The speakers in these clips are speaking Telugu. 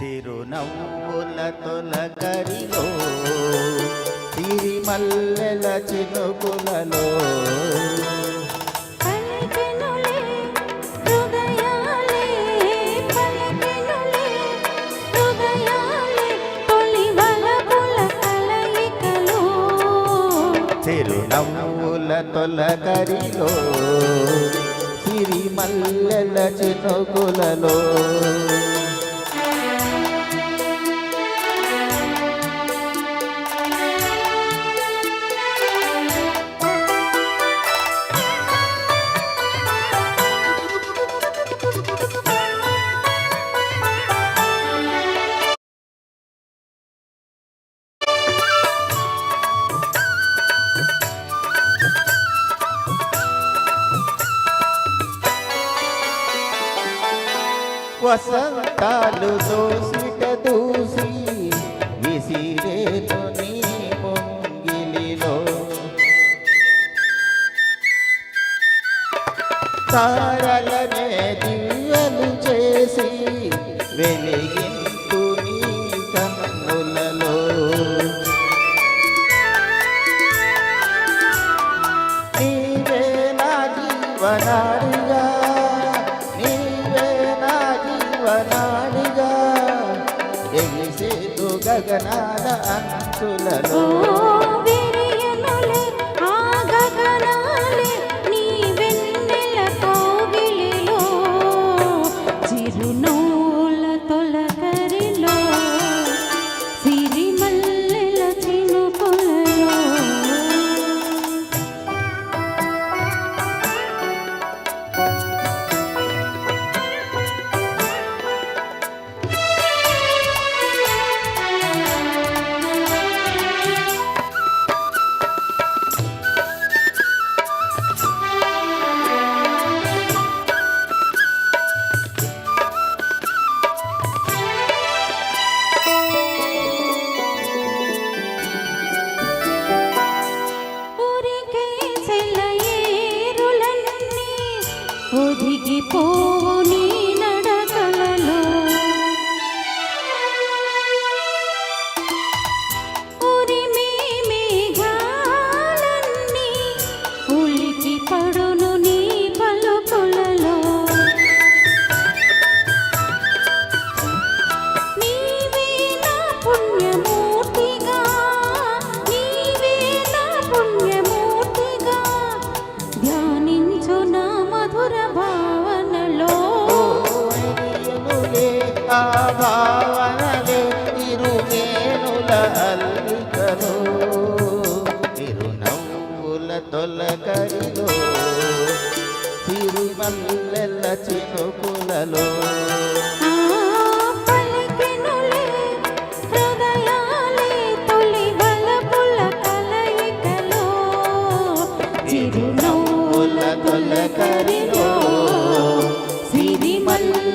చిరునవ్వుల తొలకరిలో సిరిమల్లెల చినుకులలో చిరునవ్వుల తొలకరిలో సిరిమల్లెల చినుకులలో. వసంతాలు దోసిట దూసి విసిరేను నీ పొంగిలిలో. తారలనే దివ్యలు చేసి వెలిగింతు నీ కన్నులలో. నీవే నా జీవనాడిగా గగనాల అంచులలో ఒదిగిపోవు నీ నడకలలో. ఉరిమే మేఘాలన్నీ ఉలికి పడును నీ పలుకులలో. నీవే నా ఎనులే ఆ భావనలే ఇరువేణుల అల్లికలో తిరునవ్వుల తొలకరిలో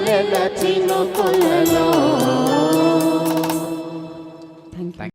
సిరిమల్లెల చినుకులలో